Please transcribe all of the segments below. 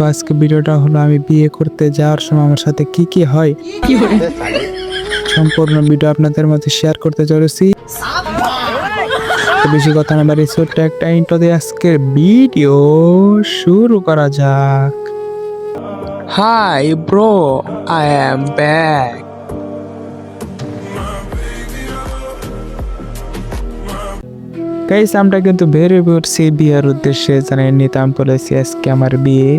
তো আজকে ভিডিওটা হলো আমি বিয়ে করতে যাওয়ার সময় আমার সাথে কি কি হয় সম্পূর্ণ ভিডিও আপনাদের মধ্যে শেয়ার করতে চলেছি। বেশি কথা না বাড়ি ছোট্ট একটা ইন্টো দিয়ে আজকের ভিডিও শুরু করা যাক। Hi bro I am back guys আমরা কিন্তু বের হয়ে পড়ছি বিয়ের উদ্দেশ্যে জানেন নিতাম বলেছি আজকে আমার বিয়ে।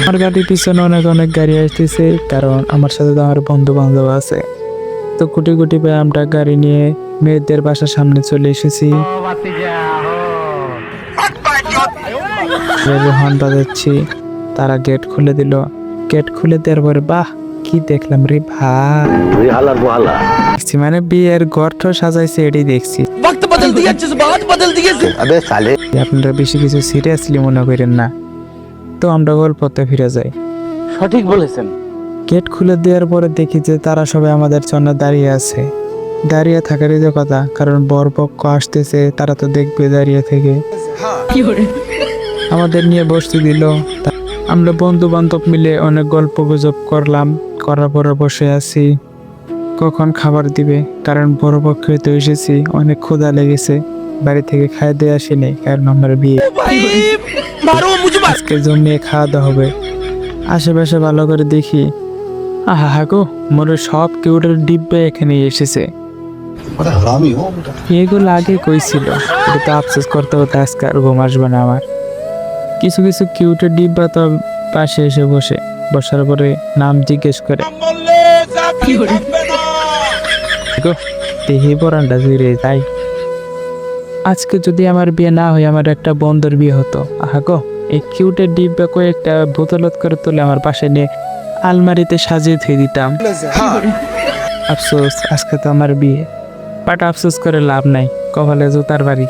আমার গাড়ির পিছনে অনেক অনেক গাড়ি আসতেছে কারণ আমার সাথে তো আমার বন্ধু বান্ধব আছে। তো কোটি কোটি ভাই গাড়ি নিয়ে মেয়েদের বাসার সামনে চলে এসেছি। হর্ন বাজাচ্ছি তারা গেট খুলে দিল। গেট খুলে দেওয়ার পরে বাহ কি দেখলাম রে ভাই। মানে বিয়ের ঘর ঠো সাজাইছে এটি দেখছি। আপনারা বেশি কিছু সিরিয়াসলি মনে করেন না। তো আমরা গল্পতে ফিরে যাই। সঠিক বলেছেন। গেট খুলে দেওয়ার পরে দেখি যে তারা সবাই আমাদের জন্য দাঁড়িয়ে আছে। দাঁড়িয়ে থাকারই যে কথা কারণ বরপক্ষ আসতেছে তারা তো দেখবে দাঁড়িয়ে থেকে। আমাদের নিয়ে বসতে দিল। আমরা বন্ধু বান্ধব মিলে অনেক গল্প গুজব করলাম করার পরে বসে আছি। কখন খাবার দিবে? কারণ বড় পক্ষে তো এসেছি অনেক ক্ষুধা লেগেছে। বাড়ি থেকে খাওয়া দিয়ে আসিনি কারণ আমার বিয়ে। আজকে জমিয়ে খাওয়া দাওয়া হবে। আশেপাশে ভালো করে দেখি। আহা হাকো মোর সব কিউটের ডিব্বে এখানে এসেছে। এগুলো আগে কইছিল এটা তো আফসোস করতে হতো আজকে আর ঘুম আসবে না আমার। কিছু কিছু কিউটের ডিব্বা তো পাশে এসে বসে বসার পরে নাম জিজ্ঞেস করে? দেখি পরানটা জুড়ে যায়। আজকে যদি আমার বিয়ে না হয়, আমার একটা বন্ধুর বিয়ে হতো। আহা গো, এই কিউটের ডিব্বা কয়েকটা বোতলত করে তুলে আমার পাশে নিয়ে আলমারিতে সাজিয়ে থুয়ে দিতাম। আফসোস, আজকে তো আমার বিয়ে। বাট আফসোস করে লাভ নাই, কপালে জুতার বাড়ি।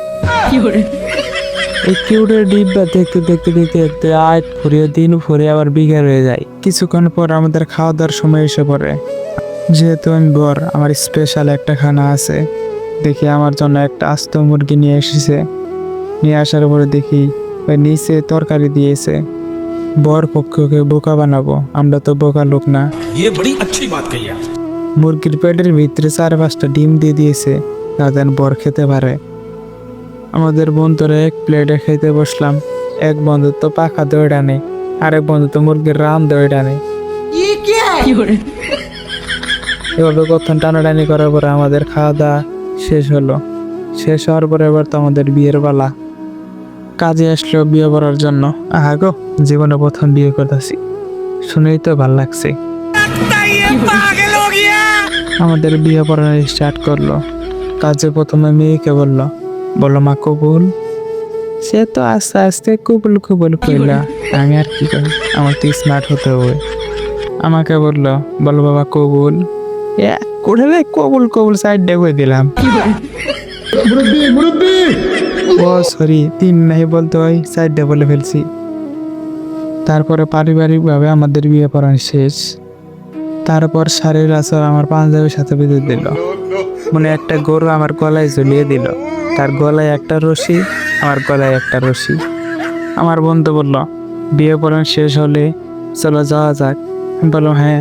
এই কিউটের ডিব্বা দেখতে দেখতে দেখতে দেখতে আজ ফুরিয়ে, দিন ফুরিয়ে আবার বিঘা হয়ে যায়। কিছুক্ষণ পর আমাদের খাওয়া দাওয়ার সময় এসে পড়ে। যেহেতু আমি বর, আমার স্পেশাল একটা খানা আছে। দেখি আমার জন্য একটা আস্ত মুরগি নিয়ে এসেছে। নিয়ে আসার পরে দেখি ওই নিচে তরকারি দিয়েছে। বর পক্ষকে বোকা বানাবো আমরা তো বোকা লোক না। মুরগির পেটের ভিতরে চার পাঁচটা ডিম দিয়ে দিয়েছে তাদের বর খেতে পারে। আমাদের বন্ধুরা এক প্লেটে খেতে বসলাম এক বন্ধু তো পাখা দৌড় ডানে আরেক বন্ধু তো মুরগির রান দৌড় ডানে এভাবে কখন টানাটানি করার পরে আমাদের খাওয়া দাওয়া শেষ হলো। শেষ হওয়ার পরে এবার তো আমাদের বিয়ের পালা। কাজে আসলো বিয়ে করার জন্য। আহা গো, জীবনে প্রথম বিয়ে করতেছি। শুনেই তো ভালো লাগছে। আমাদের বিয়ে পড়ানো স্টার্ট করল। কাজে প্রথমে মেয়েকে বলল বলল মা, কবুল? সে তো আস্তে আস্তে কবুল কবুল কইলা। আমি আর কি করি? আমার তো স্মার্ট হতে হবে। আমাকে বলল, বলো বাবা, কবুল? এ কোঠে রে কবুল কবুল সাইড ডেকে দিলাম ও সরি তিন নাই বলতে হয় সাইডে বলে ফেলছি। তারপরে পারিবারিকভাবে আমাদের বিয়ে পড়ান শেষ। তারপর শাড়ির আসর আমার পাঞ্জাবির সাথে বেঁধে দিল। মানে একটা গরু আমার গলায় ঝুলিয়ে দিল। তার গলায় একটা রশি আমার গলায় একটা রশি। আমার বন্ধু বলল বিয়ে পড়ান শেষ হলে চলো যাওয়া যাক। আমি বললাম হ্যাঁ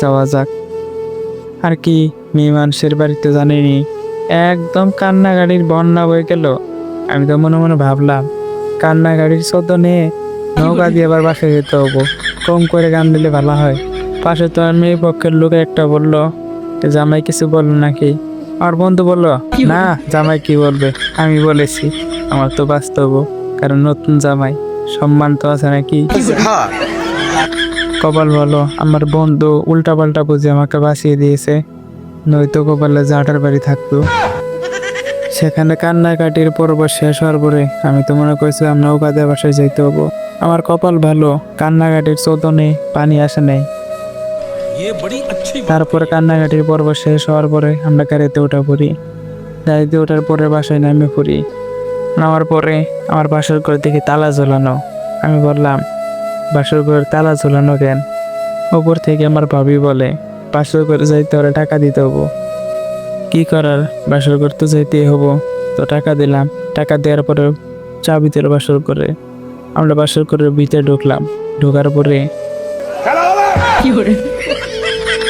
যাওয়া যাক। আর কি মেয়ে মানুষের বাড়িতে জানিনি। একদম কান্না গাড়ির বন্যা বয়ে গেল। আমি তো মনে মনে ভাবলাম কান্না গাড়ির সদনে নৌকা দিয়ে আবার বাসায় যেতে হব। কম করে গান দিলে ভালো হয়। পাশে তো আর মেয়ে পক্ষের লোক একটা বলল জামাই কিছু বলল নাকি? আমার বন্ধু বলল, না, জামাই কি বলবে? আমি বলেছি। আমার তো বাস্তব কারণ নতুন জামাই। সম্মান তো আছে নাকি? কপাল ভালো। আমার বন্ধু উল্টা পাল্টা বুঝে আমাকে বাঁচিয়ে দিয়েছে। নয়তো কপালে জাটার বাড়ি থাকতো। সেখানে কান্নাকাটির পর্ব শেষ হওয়ার পরে আমি তো মনে করেছিলাম নৌকাতে বাসায় যাইতে হব। আমার কপাল ভালো কান্নাকাটির চোদনে পানি আসে নাই। তারপরে কান্নাকাটির পর্ব শেষ হওয়ার পরে আমরা গাড়িতে ওঠা পড়ি। গাড়িতে ওঠার পরে বাসায় নামে পড়ি। নামার পরে আমার বাসার ঘর দেখে তালা ঝোলানো আমি বললাম বাসর ঘরের তালা ঝোলানো কেন? ওপর থেকে আমার ভাবি বলে বাসর ঘরে যাইতে হলে টাকা দিতে হব। কি করার? বাসর ঘর তো যাইতেই হব। তো টাকা দিলাম। টাকা দেওয়ার পরে চাবি দিল বাসর করে আমরা বাসর করে ভিতরে ঢুকলাম। ঢোকার পরে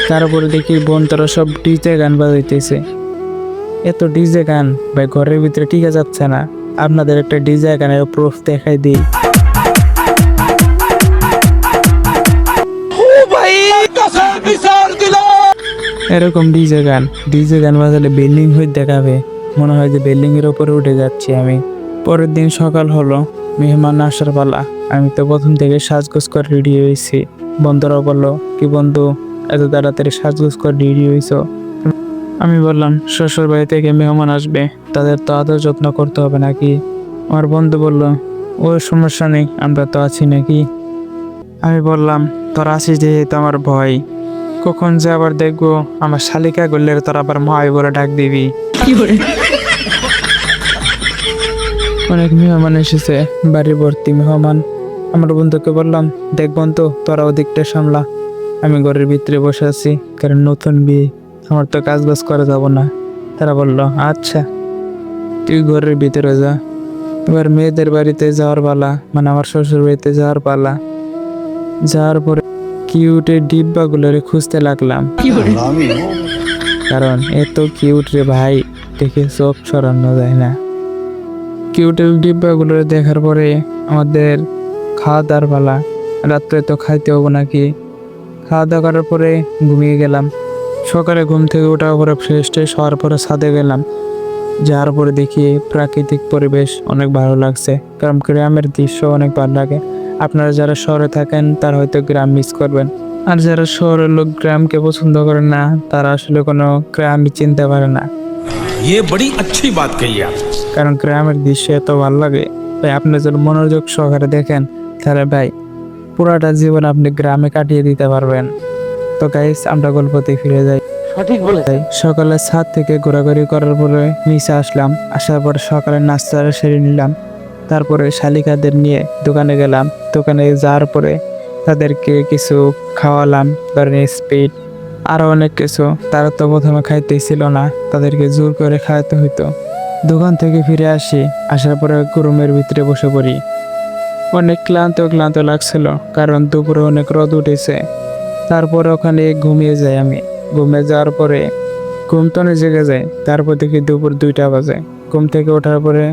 তারপরে দেখি বোন তারা সব ডিজে গান বাজাইতেছে। এত ডিজে গান? ভাই ঘরের ভিতরে টিকে যাচ্ছে না। আপনাদের একটা ডিজে গানের প্রুফ দেখাই দিই। এরকম ডিজে গান। ডিজে গান বাজালে বিল্ডিং হয়ে দেখাবে। মনে হয় যে বিল্ডিং এর উপরে উঠে যাচ্ছি আমি। পরের দিন সকাল হলো, মেহমান আসার পালা। আমি তো প্রথম থেকে সাজগোজ করে রেডি হয়েছি। বন্ধুরা বলল, কি বন্ধু, এত তাড়াতাড়ি সাজগোজ করে রেডি হয়েছো? আমি বললাম, শ্বশুর বাড়ি থেকে মেহমান আসবে। তাদের তো আদর যত্ন করতে হবে নাকি? আমার বন্ধু বলল, ও, সমস্যা নেই, আমরা তো আছি নাকি? আমি বললাম, তোর আসিস যেহেতু আমার ভয়। কখন যে আবার দেখব? আমার শালিকা করলে তোর আবার মায় বলে ডাক দিবি। অনেক মেহমান এসেছে বাড়ি ভর্তি মেহমান। আমার বন্ধুকে বললাম দেখ বন্ধু তোরা ওদিকটা সামলা। আমি ঘরের ভিতরে বসে আছি কারণ নতুন বিয়ে। আমার তো কাজ বাজ করা যাব না। তারা বলল আচ্ছা তুই ঘরের ভিতরে যা। এবার মেয়েদের বাড়িতে যাওয়ার পালা মানে আমার শ্বশুর বাড়িতে যাওয়ার পালা। যাওয়ার পরে কিউটের ডিব্বাগুলোরে খুঁজতে লাগলাম। কারণ এত কিউট রে ভাই দেখে চোখ সরানো যায় না। কিউটের ডিব্বাগুলো দেখার পরে আমাদের খাওয়া দাওয়ার পালা রাত্রে তো খাইতে হব নাকি? খাওয়া দাওয়া করার পরে ঘুমিয়ে গেলাম। সকালে ঘুম থেকে ওঠার পরে ফ্রেশ ট্রেশ হওয়ার পরে ছাদে গেলাম। যাওয়ার পরে দেখি প্রাকৃতিক পরিবেশ অনেক ভালো লাগছে কারণ গ্রামের দৃশ্য অনেক ভালো লাগে। আপনারা যারা শহরে থাকেন তারা হয়তো গ্রাম মিস করবেন আর যারা শহরের লোক গ্রামকে পছন্দ করে না তারা আসলে কোনো গ্রামই চিনতে পারে না ये बड़ी अच्छी बात कही आप কারণ গ্রামের দৃশ্য এত ভালো লাগে তাই আপনি যদি মনোযোগ সহকারে দেখেন তাহলে ভাই পুরাটা জীবন আপনি গ্রামে কাটিয়ে দিতে পারবেন তো গাইস আমরা গল্পতে ফিরে যাই সঠিক বলেছেন তাই সকালে ছাদ থেকে ঘোরাঘুরি করার পরে নিচে আসলাম আসার পর সকালে নাস্তা সেরে নিলাম তারপরে শালিকাদের নিয়ে দোকানে গেলাম। দোকানে যাওয়ার পরে তাদেরকে কিছু খাওয়ালাম, ধরেন স্পিড আরও অনেক কিছু। তারা তো প্রথমে খাইতেই ছিল না, তাদেরকে জোর করে খাওয়াতে হইতো। দোকান থেকে ফিরে আসি, আসার পরে গরমের ভিতরে বসে পড়ি। অনেক ক্লান্ত ক্লান্ত লাগছিল, কারণ দুপুরে অনেক রোদ উঠেছে। তারপরে ওখানে ঘুমিয়ে যাই আমি। ঘুমিয়ে যাওয়ার পরে ঘুম তো জেগে যায়, তারপর দেখি দুপুর দুইটা বাজে। ঘুম থেকে ওঠার পরে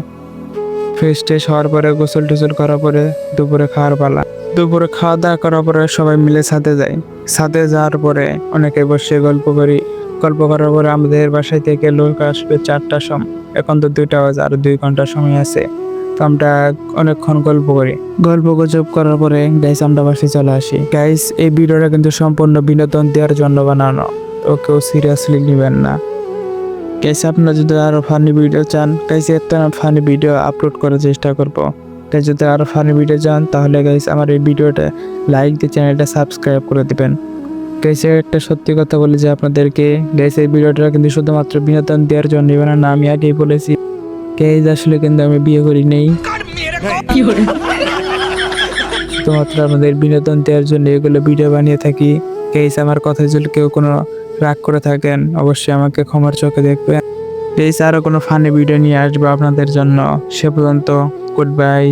ফ্রেশ ট্রেশ হওয়ার পরে গোসল টোসল করার পরে দুপুরে খাওয়ার পালা। দুপুরে খাওয়া দাওয়া করার পরে সবাই মিলে ছাদে যাই। ছাদে যাওয়ার পরে অনেকে বসে গল্প করি। গল্প করার পরে আমাদের বাসায় থেকে লোক আসবে চারটার সময় এখন তো দুইটা বাজে আর দুই ঘণ্টা সময় আছে। তো আমরা অনেকক্ষণ গল্প করি। গল্প গুজব করার পরে গাইস আমরা বাসায় চলে আসি। গাইস এই ভিডিওটা কিন্তু সম্পূর্ণ বিনোদন দেওয়ার জন্য বানানো। তো কেউ সিরিয়াসলি নেবেন না। গাইস, আপনারা যদি আরও ফানি ভিডিও চান, গাইস একটা ফানি ভিডিও আপলোড করার চেষ্টা করব। গাইস, যদি আরও ফানি ভিডিও চান, তাহলে গাইস, আমার এই ভিডিওটা লাইক দিয়ে চ্যানেলটা সাবস্ক্রাইব করে দিবেন। গাইস একটা সত্যি কথা বলি যে আপনাদেরকে, গাইস, এই ভিডিওটা কিন্তু শুধুমাত্র বিনোদন দেওয়ার জন্য না আমি আগেই বলেছি। গাইস, আসলে কিন্তু আমি বিয়ে করি নেই। শুধুমাত্র আমাদের বিনোদন দেওয়ার জন্য এগুলো ভিডিও বানিয়ে থাকি। গাইস, আমার কথা যদি কেউ কোনো রাগ করে থাকেন, অবশ্যই আমাকে ক্ষমার চোখে দেখবেন। প্লিজ আরও কোনো ফানি ভিডিও নিয়ে আসব আপনাদের জন্য। সে পর্যন্ত গুড বাই